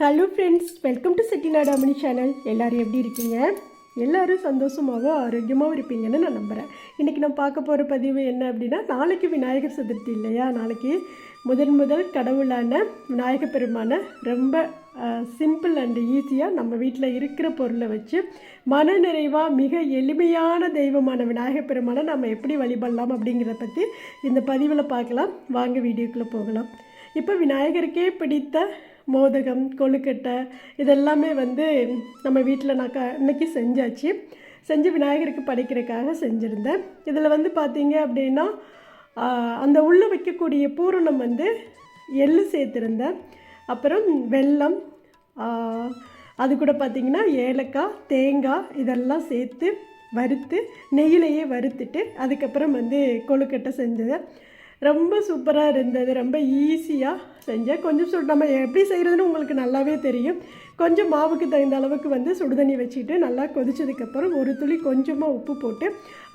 Hello friends welcome to Chettinad Amani channel எல்லோரும் எப்படி இருக்கீங்க? எல்லோரும் சந்தோஷமாக ஆரோக்கியமாகவும் இருப்பீங்கன்னு நான் நம்புகிறேன் இன்றைக்கி நான் பார்க்க போகிற பதிவு என்ன அப்படின்னா நாளைக்கு விநாயகர் சதுர்த்தி இல்லையா? நாளைக்கு முதன் முதல் கடவுளான விநாயக பெருமான ரொம்ப சிம்பிள் அண்ட் ஈஸியாக நம்ம வீட்டில் இருக்கிற பொருளை வச்சு மன நிறைவாக மிக எளிமையான தெய்வமான விநாயக பெருமானை நம்ம எப்படி வழிபடலாம் அப்படிங்கிறத பற்றி இந்த பதிவில் பார்க்கலாம். வாங்க வீடியோக்குள்ளே போகலாம். இப்போ விநாயகருக்கே பிடித்த மோதகம் கொழுக்கட்டை இதெல்லாமே வந்து நம்ம வீட்டில் நான் க இன்னைக்கு செஞ்சாச்சு. செஞ்சு விநாயகருக்கு படைக்கிறதுக்காக செஞ்சுருந்தேன். இதில் வந்து பார்த்தீங்க அப்படின்னா அந்த உள்ளே வைக்கக்கூடிய பூரணம் வந்து எள்ளு சேர்த்துருந்தேன். அப்புறம் வெல்லம் அது கூட பார்த்திங்கன்னா ஏலக்காய் தேங்காய் இதெல்லாம் சேர்த்து வறுத்து நெய்யிலையே வறுத்துட்டு அதுக்கப்புறம் வந்து கொழுக்கட்டை செஞ்சதை. ரொம்ப சூப்பராக இருந்தது ரொம்ப ஈஸியாக செஞ்சேன் கொஞ்சம் சுடு நம்ம எப்படி செய்கிறதுன்னு உங்களுக்கு நல்லாவே தெரியும். கொஞ்சம் மாவுக்கு தகுந்த அளவுக்கு வந்து சுடுதண்ணி வச்சுட்டு நல்லா கொதிச்சதுக்கப்புறம் ஒரு துளி கொஞ்சமாக உப்பு போட்டு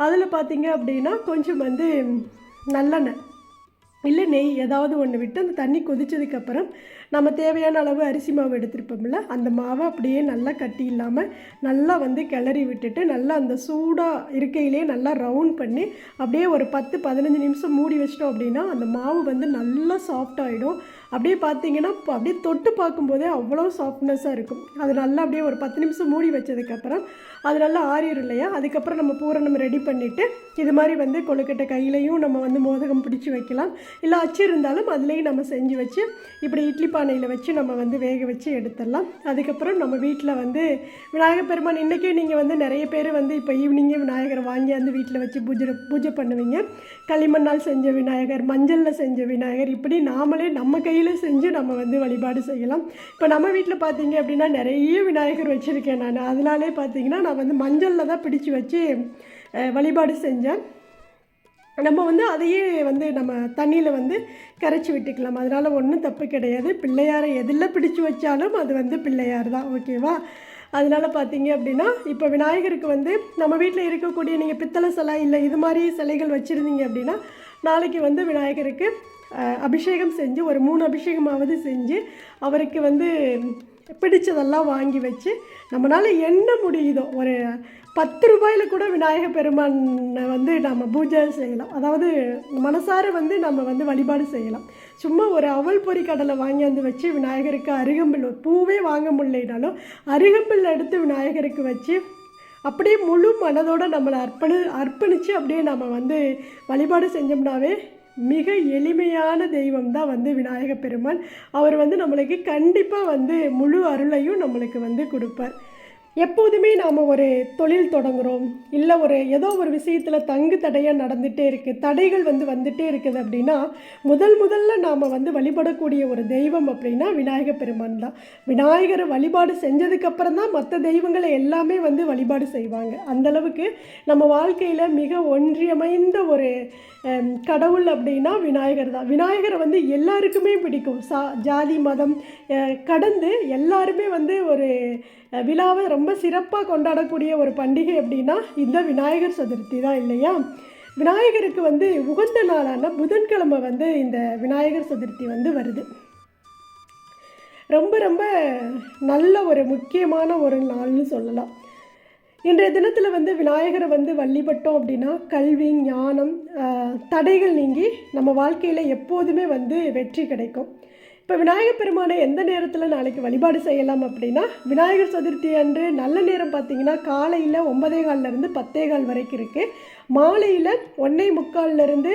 அதில் பார்த்தீங்க அப்படின்னா கொஞ்சம் வந்து நல்லெண்ணெய் இல்லை நெய் ஏதாவது ஒன்று விட்டு அந்த தண்ணி கொதித்ததுக்கப்புறம் நம்ம தேவையான அளவு அரிசி மாவு எடுத்திருப்போம்ல அந்த மாவை அப்படியே நல்லா கட்டி இல்லாமல் நல்லா வந்து கிளறி விட்டுட்டு நல்லா அந்த சூடாக இருக்கையிலே நல்லா ரவுண்ட் பண்ணி அப்படியே ஒரு பத்து பதினஞ்சு நிமிஷம் மூடி வச்சிட்டோம் அப்படின்னா அந்த மாவு வந்து நல்லா சாஃப்ட் ஆகிடும் அப்படியே பார்த்தீங்கன்னா அப்படியே தொட்டு பார்க்கும்போதே அவ்வளோ சாஃப்ட்னஸாக இருக்கும். அது நல்லா அப்படியே ஒரு பத்து நிமிஷம் மூடி வச்சதுக்கப்புறம் அது நல்லா ஆறிடும் இல்லையா? அதுக்கப்புறம் நம்ம பூரணம் ரெடி பண்ணிவிட்டு இது மாதிரி வந்து கொழுக்கட்டை கையிலையும் நம்ம வந்து மோதகம் பிடிச்சி வைக்கலாம். இல்லை அச்சு இருந்தாலும் அதுலேயும் நம்ம செஞ்சு வச்சு இப்படி இட்லி பானையில் வச்சு நம்ம வந்து வேக வச்சு எடுத்துடலாம். அதுக்கப்புறம் நம்ம வீட்டில் வந்து விநாயகர் பெருமான் இன்றைக்கே நீங்கள் வந்து நிறைய பேர் வந்து இப்போ ஈவினிங்கே விநாயகரை வாங்கியாந்து வீட்டில் வச்சு பூஜை பூஜை பண்ணுவீங்க. களிமண்ணால் செஞ்ச விநாயகர் மஞ்சளில் செஞ்ச விநாயகர் இப்படி நாமளே நம்ம கையில் செஞ்சு நம்ம வந்து வழிபாடு செய்யலாம். இப்போ நம்ம வீட்டில் பார்த்தீங்க அப்படின்னா நிறைய விநாயகர் வச்சுருக்கேன் நான். அதனாலே பார்த்தீங்கன்னா நான் வந்து மஞ்சளில் தான் பிடிச்சி வச்சு வழிபாடு செஞ்சேன். நம்ம வந்து அதையே வந்து நம்ம தண்ணியில் வந்து கரைச்சி விட்டுக்கலாம். அதனால் ஒன்றும் தப்பு கிடையாது. பிள்ளையாரை எதில் பிடிச்சி வச்சாலும் அது வந்து பிள்ளையார் தான். ஓகேவா அதனால் பார்த்தீங்க அப்படின்னா இப்போ விநாயகருக்கு வந்து நம்ம வீட்டில் இருக்கக்கூடிய நீங்கள் பித்தளை சிலை இல்லை இது மாதிரி சிலைகள் வச்சுருந்தீங்க அப்படின்னா நாளைக்கு வந்து விநாயகருக்கு அபிஷேகம் செஞ்சு ஒரு மூணு அபிஷேகமாவது செஞ்சு அவருக்கு வந்து பிடிச்சதெல்லாம் வாங்கி வச்சு நம்மளால் என்ன முடியுதோ ஒரு பத்து ரூபாயில் கூட விநாயக பெருமானை வந்து நம்ம பூஜை செய்யலாம். அதாவது மனசார வந்து நம்ம வந்து வழிபாடு செய்யலாம். சும்மா ஒரு அவல் பொறி கடலை வாங்கி வந்து வச்சு விநாயகருக்கு அருகம்பில் பூவே வாங்க முடியலனாலும் அருகம்பில் எடுத்து விநாயகருக்கு வச்சு அப்படியே முழு மனதோடு நம்மளை அர்ப்பணி அர்ப்பணித்து அப்படியே நம்ம வந்து வழிபாடு செஞ்சோம்னாவே மிக எளிமையான தெய்வம் தான் வந்து விநாயக பெருமான். அவர் வந்து நம்மளுக்கு கண்டிப்பாக வந்து முழு அருளையும் நம்மளுக்கு வந்து கொடுப்பார். எப்போதுமே நாம் ஒரு தொழில் தொடங்குகிறோம் இல்லை ஒரு ஏதோ ஒரு விஷயத்தில் தங்கு தடையாக நடந்துகிட்டே இருக்குது தடைகள் வந்து வந்துட்டே இருக்குது அப்படின்னா முதல் முதல்ல நாம் வந்து வழிபடக்கூடிய ஒரு தெய்வம் அப்படின்னா விநாயகர் பெருமான் தான். விநாயகரை வழிபாடு செஞ்சதுக்கப்புறம் தான் மற்ற தெய்வங்களை எல்லாமே வந்து வழிபாடு செய்வாங்க. அந்த அளவுக்கு நம்ம வாழ்க்கையில் மிக ஒன்றியமைந்த ஒரு கடவுள் அப்படின்னா விநாயகர் தான். விநாயகரை வந்து எல்லாருக்குமே பிடிக்கும். சா ஜாதி மதம் கடந்து எல்லாருமே வந்து ஒரு விழாவை ரொம்ப ரொம்ப சிறப்பாக கொண்டாடக்கூடிய ஒரு பண்டிகை அப்படின்னா இந்த விநாயகர் சதுர்த்தி தான் இல்லையா? விநாயகருக்கு வந்து உகந்த நாளான புதன்கிழமை வந்து இந்த விநாயகர் சதுர்த்தி வந்து வருது. ரொம்ப ரொம்ப நல்ல ஒரு முக்கியமான ஒரு நாள்னு சொல்லலாம். இன்றைய தினத்தில் வந்து விநாயகரை வந்து வழிபட்டோம் அப்படின்னா கல்வி ஞானம் தடைகள் நீங்கி நம்ம வாழ்க்கையில் எப்போதுமே வந்து வெற்றி கிடைக்கும். இப்போ விநாயகர் பெருமானை எந்த நேரத்தில் நாளைக்கு வழிபாடு செய்யலாம் அப்படின்னா விநாயகர் சதுர்த்தி அன்று நல்ல நேரம் பார்த்தீங்கன்னா காலையில் ஒன்பதே கால்லேருந்து பத்தே கால் வரைக்கும் இருக்குது மாலையில் ஒன்றே முக்கால்லேருந்து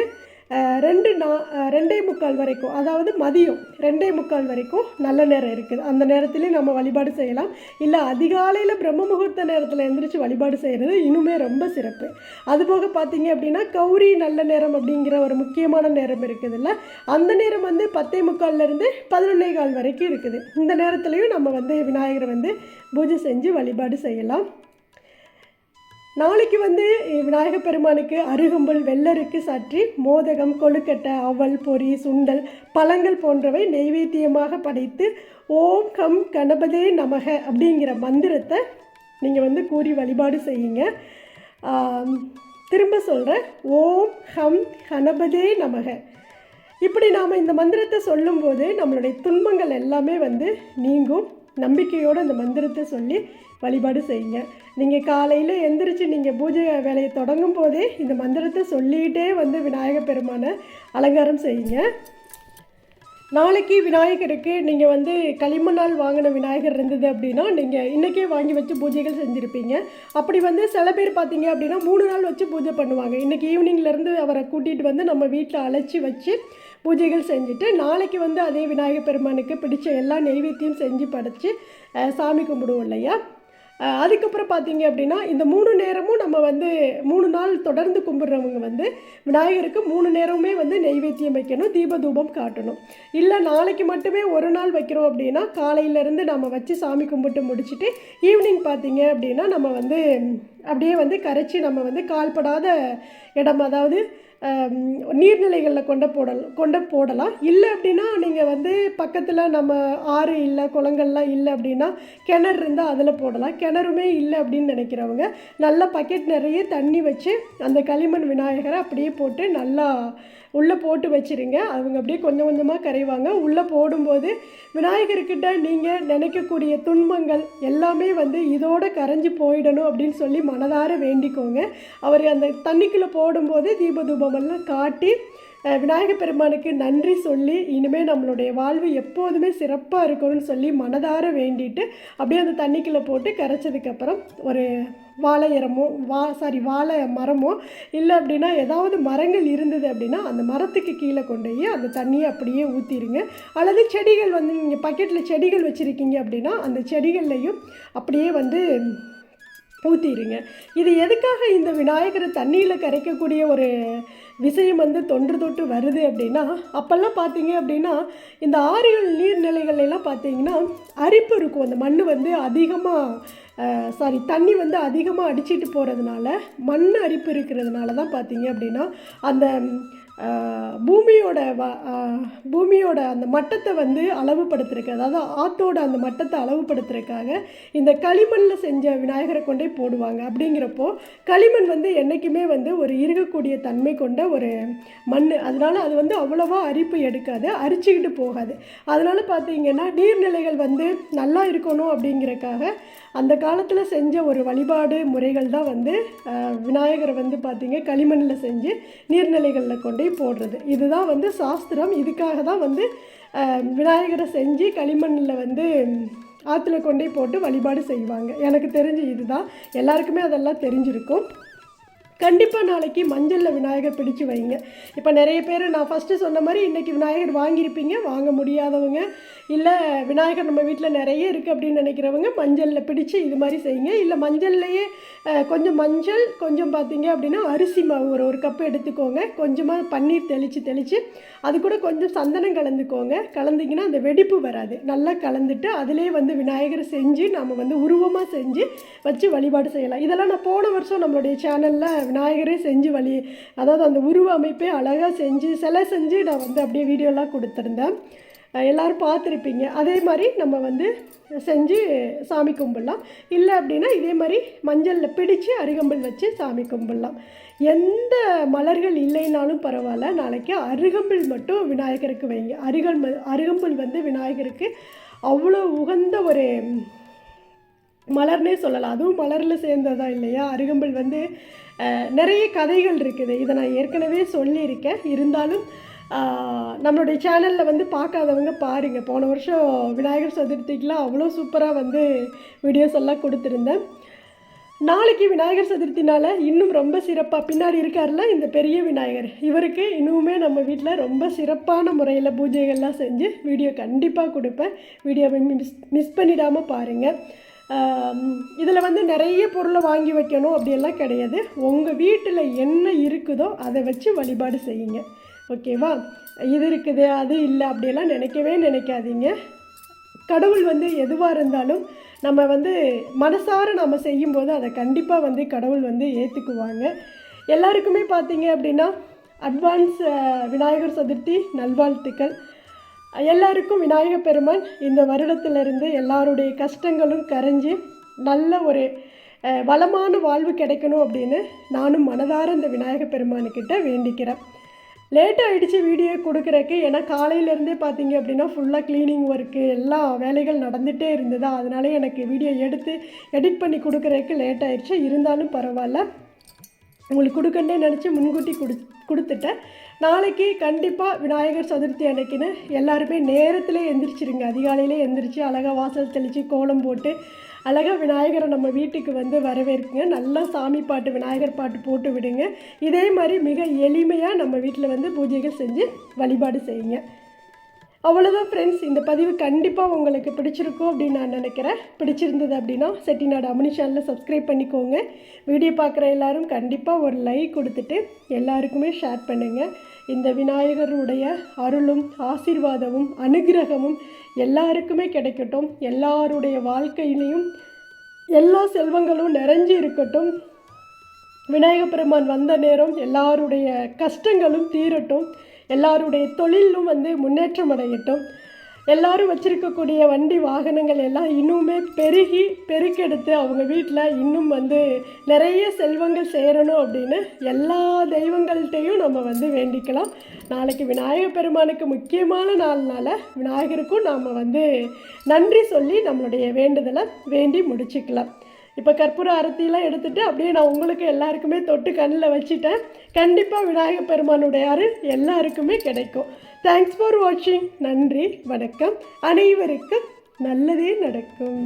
ரெண்டு நா ரெண்டே முக்கால் வரைக்கும் அதாவது மதியம் ரெண்டே முக்கால் வரைக்கும் நல்ல நேரம் இருக்குது. அந்த நேரத்துலேயும் நம்ம வழிபாடு செய்யலாம். இல்லை அதிகாலையில் பிரம்ம முகூர்த்த நேரத்தில் எழுந்திரிச்சு வழிபாடு செய்கிறது இன்னுமே ரொம்ப சிறப்பு. அதுபோக பார்த்தீங்க அப்படின்னா கௌரி நல்ல நேரம் அப்படிங்கிற ஒரு முக்கியமான நேரம் இருக்குதுல்ல. அந்த நேரம் வந்து பத்தே முக்கால்லேருந்து பதினொன்னே கால் வரைக்கும் இருக்குது. இந்த நேரத்துலையும் நம்ம வந்து விநாயகரை வந்து பூஜை செஞ்சு வழிபாடு செய்யலாம். நாளைக்கு வந்து விநாயக பெருமானுக்கு அருகம்புல் வெள்ளருக்கு சற்றி மோதகம் கொழுக்கட்டை அவல் பொறி சுண்டல் பழங்கள் போன்றவை நெய்வேத்தியமாக படைத்து ஓம் கம் கணபதே நமக அப்படிங்கிற மந்திரத்தை நீங்கள் வந்து கூறி வழிபாடு செய்யுங்க. திரும்ப சொல்கிறேன் ஓம் ஹம் கணபதே நமக. இப்படி நாம் இந்த மந்திரத்தை சொல்லும்போது நம்மளுடைய துன்பங்கள் எல்லாமே வந்து நீங்கும். நம்பிக்கையோடு அந்த மந்திரத்தை சொல்லி வழிபாடு செய்யுங்க. நீங்கள் காலையில் எந்திரிச்சு நீங்கள் பூஜை வேலையை தொடங்கும் போதே இந்த மந்திரத்தை சொல்லிகிட்டே வந்து விநாயகர் பெருமானை அலங்காரம் செய்யுங்க. நாளைக்கு விநாயகருக்கு நீங்கள் வந்து களிமண்ணால் வாங்கின விநாயகர் இருந்தது அப்படின்னா நீங்கள் இன்றைக்கே வாங்கி வச்சு பூஜைகள் செஞ்சுருப்பீங்க. அப்படி வந்து சில பேர் பார்த்தீங்க அப்படின்னா மூணு நாள் வச்சு பூஜை பண்ணுவாங்க. இன்றைக்கி ஈவினிங்லேருந்து அவரை கூட்டிகிட்டு வந்து நம்ம வீட்டில் அழைச்சி வச்சு பூஜைகள் செஞ்சுட்டு நாளைக்கு வந்து அதே விநாயகர் பெருமானுக்கு பிடிச்ச எல்லா நெய்வேத்தியம் செஞ்சு படைச்சி சாமி கும்பிடுவோம் இல்லையா? அதுக்கப்புறம் பார்த்தீங்க அப்படின்னா இந்த மூணு நேரமும் நம்ம வந்து மூணு நாள் தொடர்ந்து கும்பிட்றவங்க வந்து விநாயகருக்கு மூணு நேரமுமே வந்து நெய்வேத்தியம் வைக்கணும் தீப தூபம் காட்டணும். இல்லை நாளைக்கு மட்டுமே ஒரு நாள் வைக்கிறோம் அப்படின்னா காலையிலேருந்து நம்ம வச்சு சாமி கும்பிட்டு முடிச்சுட்டு ஈவினிங் பார்த்தீங்க அப்படின்னா நம்ம வந்து அப்படியே வந்து கரைச்சி நம்ம வந்து கால்படாத இடம் அதாவது நீர்நிலைகளில் கொண்ட போடலாம் கொண்ட போடலாம். இல்லை அப்படின்னா நீங்கள் வந்து பக்கத்தில் நம்ம ஆறு இல்லை குளங்கள்லாம் இல்லை அப்படின்னா கிணறு இருந்தால் அதில் போடலாம். கிணறுமே இல்லை அப்படின்னு நினைக்கிறவங்க நல்லா பக்கெட் நிறைய தண்ணி வச்சு அந்த களிமண் விநாயகரை அப்படியே போட்டு நல்லா உள்ளே போட்டு வச்சிருங்க. அவங்க அப்படியே கொஞ்சம் கொஞ்சமாக கரைவாங்க. உள்ளே போடும்போது விநாயகர்கிட்ட நீங்கள் நினைக்கக்கூடிய துன்பங்கள் எல்லாமே வந்து இதோட கரைஞ்சி போயிடணும் அப்படின்னு சொல்லி மனதார வேண்டிக்கோங்க. அவர் அந்த தண்ணிக்குள்ளே போடும்போது தீப தூபமெல்லாம் காட்டி விநாயகர் பெருமானுக்கு நன்றி சொல்லி இனிமேல் நம்மளுடைய வாழ்வு எப்போதுமே சிறப்பாக இருக்கணும்னு சொல்லி மனதார வேண்டிட்டு அப்படியே அந்த தண்ணிக்குள்ளே போட்டு கரைச்சதுக்கப்புறம் ஒரு வாழை இறமோ வா சாரி வாழை மரமோ இல்லை அப்படின்னா ஏதாவது மரங்கள் இருந்தது அப்படின்னா அந்த மரத்துக்கு கீழே கொண்டு போய் அந்த தண்ணியை அப்படியே ஊற்றிடுங்க அல்லது செடிகள் வந்து நீங்கள் பக்கெட்டில் செடிகள் வச்சுருக்கீங்க அப்படின்னா அந்த செடிகள்லையும் அப்படியே வந்து ஊற்றிடுங்க இது எதுக்காக இந்த விநாயகரை தண்ணியில் கரைக்கக்கூடிய ஒரு விஷயம் வந்து தொன்று தொட்டு வருது அப்படின்னா அப்போல்லாம் பார்த்தீங்க அப்படின்னா இந்த ஆறுகள் நீர்நிலைகள் எல்லாம் பார்த்தீங்கன்னா அரிப்பு இருக்கும். அந்த மண் வந்து அதிகமாக சாரி தண்ணி வந்து அதிகமாக அடிச்சிட்டு போகிறதுனால மண் அரிப்பு இருக்கிறதுனால தான் பார்த்தீங்க அப்படின்னா அந்த பூமியோட வ பூமியோட அந்த மட்டத்தை வந்து அளவுபடுத்துறதுக்கு அதாவது ஆத்தோட அந்த மட்டத்தை அளவுபடுத்துறதுக்காக இந்த களிமண்ணில் செஞ்ச விநாயகரை கொண்டே போடுவாங்க. அப்படிங்கிறப்போ களிமண் வந்து என்றைக்குமே வந்து ஒரு இருக்கக்கூடிய தன்மை கொண்ட ஒரு மண் அதனால் அது வந்து அவ்வளோவா அரிப்பு எடுக்காது அரிச்சுக்கிட்டு போகாது. அதனால் பார்த்தீங்கன்னா நீர்நிலைகள் வந்து நல்லா இருக்கணும் அப்படிங்கிறக்காக அந்த காலத்தில் செஞ்ச ஒரு வழிபாடு முறைகள் தான் வந்து விநாயகரை வந்து பார்த்தீங்க களிமண்ணில் செஞ்சு நீர்நிலைகளில் கொண்டு போய் போடுறது. இதுதான் வந்து சாஸ்திரம். இதுக்காக தான் வந்து விநாயகரை செஞ்சு களிமண்ணில் வந்து ஆற்றுல கொண்டே போட்டு வழிபாடு செய்வாங்க. எனக்கு தெரிஞ்சு இதுதான். எல்லாருக்குமே அதெல்லாம் தெரிஞ்சிருக்கும். கண்டிப்பாக நாளைக்கு மஞ்சளில் விநாயகர் பிடிச்சு வைங்க. இப்போ நிறைய பேர் நான் ஃபஸ்ட்டு சொன்ன மாதிரி இன்றைக்கி விநாயகர் வாங்கியிருப்பீங்க வாங்க முடியாதவங்க இல்லை விநாயகர் நம்ம வீட்டில் நிறைய இருக்குது அப்படின்னு நினைக்கிறவங்க மஞ்சளில் பிடிச்சு இது மாதிரி செய்யுங்க. இல்லை மஞ்சள்லையே கொஞ்சம் மஞ்சள் கொஞ்சம் பார்த்தீங்க அப்படின்னா அரிசி மாவு ஒரு ஒரு கப்பு எடுத்துக்கோங்க. கொஞ்சமாக பன்னீர் தெளித்து தெளித்து அது கூட கொஞ்சம் சந்தனம் கலந்துக்கோங்க. கலந்தீங்கன்னா அந்த வெடிப்பு வராது. நல்லா கலந்துட்டு அதிலே வந்து விநாயகரை செஞ்சு நம்ம வந்து உருவமாக செஞ்சு வச்சு வழிபாடு செய்யலாம். இதெல்லாம் நான் போன வருஷம் நம்மளுடைய சேனலில் விநாயகரே செஞ்சு வழி அதாவது அந்த உருவ அமைப்பே அழகாக செஞ்சு சிலை செஞ்சு நான் வந்து அப்படியே வீடியோலாம் கொடுத்துருந்தேன். எல்லோரும் பார்த்துருப்பீங்க. அதே மாதிரி நம்ம வந்து செஞ்சு சாமி கும்பிடலாம். இல்லை அப்படின்னா இதே மாதிரி மஞ்சளில் பிடிச்சு அருகம்புல் வச்சு சாமி கும்பிடலாம். எந்த மலர்கள் இல்லைனாலும் பரவாயில்ல. நாளைக்கு அருகம்புல் மட்டும் விநாயகருக்கு வைங்க. அருகம்புல் அருகம்புல் வந்து விநாயகருக்கு அவ்வளோ உகந்த ஒரு மலர்னே சொல்லலாம். அதுவும் மலரில் சேர்ந்ததா இல்லையா? அருகம்புல் வந்து நிறைய கதைகள் இருக்குது. இதை நான் ஏற்கனவே சொல்லியிருக்கேன். இருந்தாலும் நம்மளுடைய சேனலில் வந்து பார்க்காதவங்க பாருங்கள் போன வருஷம் விநாயகர் சதுர்த்திக்கெலாம் அவ்வளோ சூப்பராக வந்து வீடியோஸ் எல்லாம் கொடுத்துருந்தேன். நாளைக்கு விநாயகர் சதுர்த்தினால் இன்னும் ரொம்ப சிறப்பாக பின்னாடி இருக்கார்ல இந்த பெரிய விநாயகர். இவருக்கு இன்னுமே நம்ம வீட்டில் ரொம்ப சிறப்பான முறையில் பூஜைகள்லாம் செஞ்சு வீடியோ கண்டிப்பாக கொடுப்பேன். வீடியோவை மிஸ் மிஸ் பண்ணிடாமல் பாருங்கள் இதில் வந்து நிறைய பொருளை வாங்கி வைக்கணும் அப்படியெல்லாம் கிடையாது. உங்கள் வீட்டில் என்ன இருக்குதோ அதை வச்சு வழிபாடு செய்யுங்க. ஓகேவா? இது இருக்குது அது இல்லை அப்படியெல்லாம் நினைக்கவே நினைக்காதீங்க. கடவுள் வந்து எதுவாக இருந்தாலும் நம்ம வந்து மனசார நம்ம செய்யும்போது அதை கண்டிப்பாக வந்து கடவுள் வந்து ஏற்றுக்குவாங்க எல்லாருக்குமே பார்த்தீங்க அப்படின்னா அட்வான்ஸ் விநாயகர் சதுர்த்தி நல்வாழ்த்துக்கள். எல்லாருக்கும் விநாயக பெருமான் இந்த வருடத்திலிருந்து எல்லாருடைய கஷ்டங்களும் கரைஞ்சி நல்ல ஒரு வளமான வாழ்வு கிடைக்கணும் அப்படின்னு நானும் மனதார இந்த விநாயக பெருமானுக்கிட்ட வேண்டிக்கிறேன். லேட் ஆகிடுச்சு வீடியோ கொடுக்குறக்கு. ஏன்னா காலையிலேருந்தே பார்த்தீங்க அப்படின்னா ஃபுல்லாக க்ளீனிங் ஒர்க்கு எல்லா வேலைகள் நடந்துகிட்டே இருந்ததா? அதனால எனக்கு வீடியோ எடுத்து எடிட் பண்ணி கொடுக்குறதுக்கு லேட் ஆகிடுச்சு இருந்தாலும் பரவாயில்ல. உங்களுக்கு கொடுக்கணுன்னே நினச்சி முன்கூட்டி கொடு கொடுத்துட்டேன். நாளைக்கு கண்டிப்பாக விநாயகர் சதுர்த்தி அன்னைக்குன்னு எல்லாருமே நேரத்தில் எந்திரிச்சிருங்க. அதிகாலையிலே எந்திரிச்சு அழகாக வாசல் தெளித்து கோலம் போட்டு அழகாக விநாயகரை நம்ம வீட்டுக்கு வந்து வரவேற்குங்க. நல்லா சாமி பாட்டு விநாயகர் பாட்டு போட்டு விடுங்க. இதே மாதிரி மிக எளிமையாக நம்ம வீட்டில் வந்து பூஜைகள் செஞ்சு வழிபாடு செய்யுங்க. அவ்வளோதான் ஃப்ரெண்ட்ஸ் இந்த பதிவு கண்டிப்பாக உங்களுக்கு பிடிச்சிருக்கும் அப்படின்னு நான் நினைக்கிறேன். பிடிச்சிருந்தது அப்படின்னா செட்டிநாடு அமினி சேனலில் சப்ஸ்கிரைப் பண்ணிக்கோங்க. வீடியோ பார்க்குற எல்லாரும் கண்டிப்பாக ஒரு லைக் கொடுத்துட்டு எல்லாருக்குமே ஷேர் பண்ணுங்கள் இந்த விநாயகருடைய அருளும் ஆசீர்வாதமும் அனுகிரகமும் எல்லாருக்குமே கிடைக்கட்டும். எல்லாருடைய வாழ்க்கையிலையும் எல்லா செல்வங்களும் நிறைஞ்சு இருக்கட்டும். விநாயகப் பெருமான் வந்த நேரம் எல்லாருடைய கஷ்டங்களும் தீரட்டும். எல்லாருடைய தொழிலும் வந்து முன்னேற்றம் அடையட்டும். எல்லாரும் வச்சுருக்கக்கூடிய வண்டி வாகனங்கள் எல்லாம் இன்னுமே பெருகி பெருக்கெடுத்து அவங்க வீட்டில் இன்னும் வந்து நிறைய செல்வங்கள் சேரணும் அப்படின்னு எல்லா தெய்வங்கள்கிட்டையும் நம்ம வந்து வேண்டிக்கலாம். நாளைக்கு விநாயகர் பெருமானுக்கு முக்கியமான நாள்னால விநாயகருக்கும் நாம் வந்து நன்றி சொல்லி நம்மளுடைய வேண்டுதலை வேண்டி முடிச்சுக்கலாம். இப்போ கற்பூர அரத்தியெல்லாம் எடுத்துட்டு அப்படியே நான் உங்களுக்கு எல்லாருக்குமே தொட்டு கண்ணில் வச்சுட்டேன். கண்டிப்பாக விநாயகர் பெருமானுடைய அருள் எல்லாருக்குமே கிடைக்கும். தேங்க்ஸ் ஃபார் வாட்சிங் நன்றி வணக்கம். அனைவருக்கும் நல்லதே நடக்கும்.